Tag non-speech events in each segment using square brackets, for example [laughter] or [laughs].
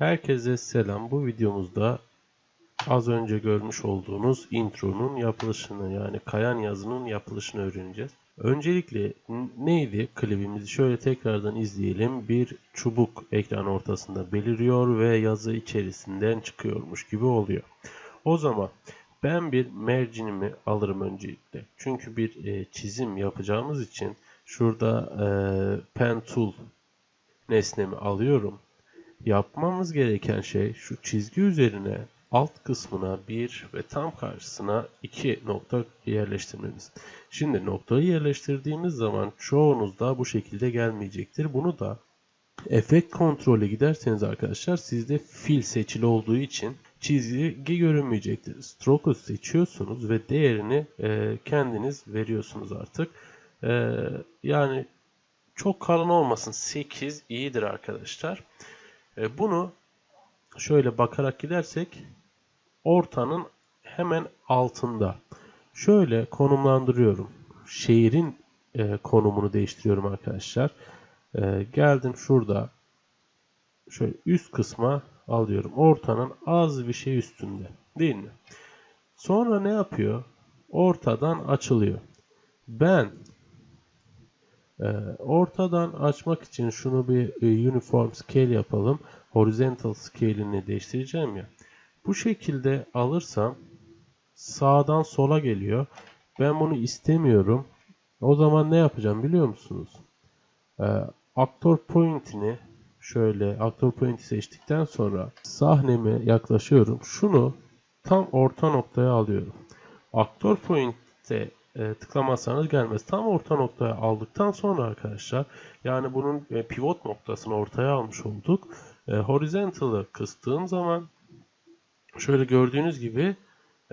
Herkese selam. Bu videomuzda az önce görmüş olduğunuz intronun yapılışını yani kayan yazının yapılışını öğreneceğiz. Öncelikle neydi klibimizi şöyle tekrardan izleyelim. Bir çubuk ekran ortasında beliriyor ve yazı içerisinden çıkıyormuş gibi oluyor. O zaman ben bir mercinimi alırım öncelikle. Çünkü bir e, çizim yapacağımız için şurada e, pen tool nesnemi alıyorum Yapmamız gereken şey şu çizgi üzerine alt kısmına 1 ve tam karşısına 2 nokta yerleştirmemiz. Şimdi noktayı yerleştirdiğimiz zaman çoğunuz da bu şekilde gelmeyecektir. Bunu da efekt kontrole giderseniz arkadaşlar sizde fil seçili olduğu için çizgi görünmeyecektir. Stroke'u seçiyorsunuz ve değerini e, kendiniz veriyorsunuz artık. E, yani çok kalın olmasın 8 iyidir arkadaşlar. E, bunu şöyle bakarak gidersek ortanın hemen altında. Şöyle konumlandırıyorum. Şehrin e, konumunu değiştiriyorum arkadaşlar. E, geldim şurada. Şöyle üst kısma alıyorum. Ortanın az bir şey üstünde. Değil mi? Sonra ne yapıyor? Ortadan açılıyor. Ben ortadan açmak için şunu bir e, uniform scale yapalım. Horizontal scale'ini değiştireceğim ya. Bu şekilde alırsam sağdan sola geliyor. Ben bunu istemiyorum. O zaman ne yapacağım biliyor musunuz? Ee, aktör point'ini şöyle aktör point'i seçtikten sonra sahneme yaklaşıyorum. Şunu tam orta noktaya alıyorum. Aktör point'te e, tıklamazsanız gelmez. Tam orta noktaya aldıktan sonra arkadaşlar yani bunun e, pivot noktasını ortaya almış olduk. E, horizontal'ı kıstığım zaman şöyle gördüğünüz gibi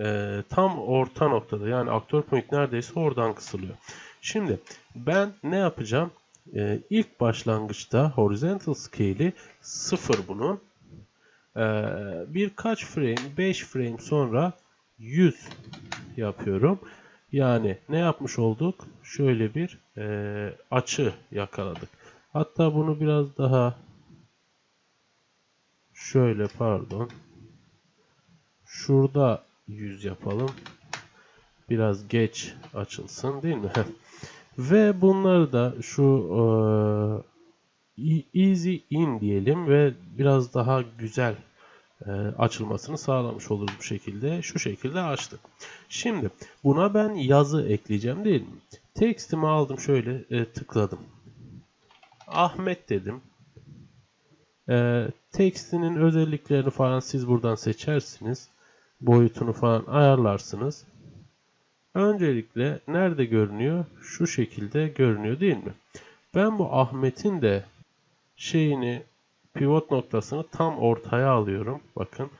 e, tam orta noktada yani aktör point neredeyse oradan kısılıyor. Şimdi ben ne yapacağım? E, ilk başlangıçta horizontal scale'i 0 bunun. E, birkaç frame 5 frame sonra 100 yapıyorum. Yani ne yapmış olduk? Şöyle bir e, açı yakaladık. Hatta bunu biraz daha şöyle pardon. Şurada 100 yapalım. Biraz geç açılsın değil mi? [laughs] ve bunları da şu e, easy in diyelim ve biraz daha güzel açılmasını sağlamış oluruz bu şekilde. Şu şekilde açtık. Şimdi buna ben yazı ekleyeceğim değil mi? Tekstimi aldım şöyle e, tıkladım. Ahmet dedim. E, tekstinin özelliklerini falan siz buradan seçersiniz. Boyutunu falan ayarlarsınız. Öncelikle nerede görünüyor? Şu şekilde görünüyor değil mi? Ben bu Ahmet'in de şeyini pivot noktasını tam ortaya alıyorum. Bakın.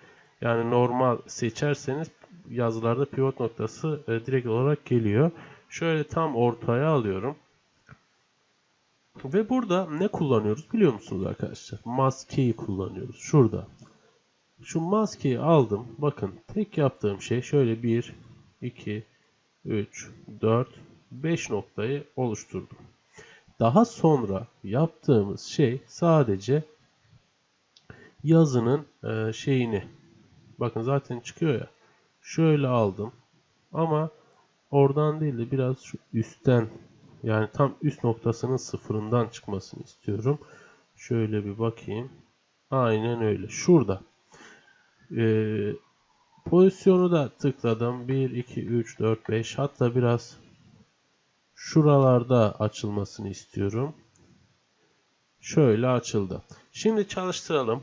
Yani normal seçerseniz yazılarda pivot noktası e, direkt olarak geliyor. Şöyle tam ortaya alıyorum. Ve burada ne kullanıyoruz biliyor musunuz arkadaşlar? Maskeyi kullanıyoruz. Şurada. Şu maskeyi aldım. Bakın tek yaptığım şey şöyle 1, 2, 3, 4, 5 noktayı oluşturdum. Daha sonra yaptığımız şey sadece yazının e, şeyini bakın zaten çıkıyor ya şöyle aldım ama oradan değil de biraz şu üstten yani tam üst noktasının sıfırından çıkmasını istiyorum. Şöyle bir bakayım. Aynen öyle. Şurada. Ee, pozisyonu da tıkladım. 1, 2, 3, 4, 5 hatta biraz şuralarda açılmasını istiyorum. Şöyle açıldı. Şimdi çalıştıralım.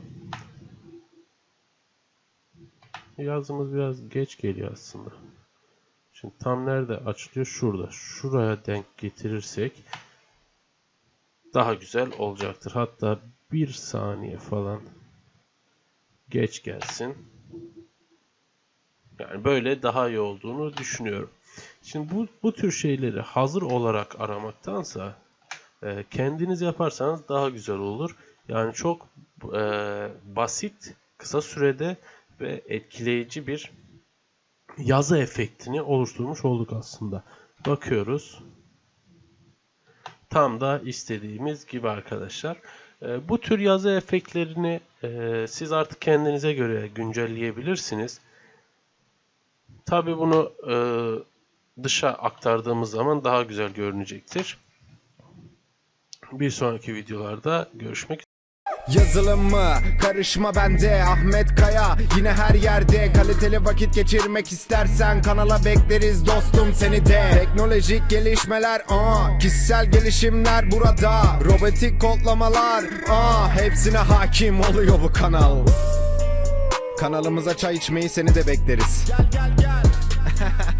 Yazımız biraz geç geliyor aslında. Şimdi tam nerede açılıyor? Şurada. Şuraya denk getirirsek daha güzel olacaktır. Hatta bir saniye falan geç gelsin. Yani böyle daha iyi olduğunu düşünüyorum. Şimdi bu, bu tür şeyleri hazır olarak aramaktansa e, kendiniz yaparsanız daha güzel olur. Yani çok e, basit, kısa sürede ve etkileyici bir yazı efektini oluşturmuş olduk aslında. Bakıyoruz. Tam da istediğimiz gibi arkadaşlar. E, bu tür yazı efektlerini e, siz artık kendinize göre güncelleyebilirsiniz. Tabi bunu e, dışa aktardığımız zaman daha güzel görünecektir. Bir sonraki videolarda görüşmek üzere. Yazılım mı? Karışma bende Ahmet Kaya Yine her yerde Kaliteli vakit geçirmek istersen Kanala bekleriz dostum seni de Teknolojik gelişmeler aa, Kişisel gelişimler burada Robotik kodlamalar aa, Hepsine hakim oluyor bu kanal Kanalımıza çay içmeyi seni de bekleriz Gel gel gel [laughs]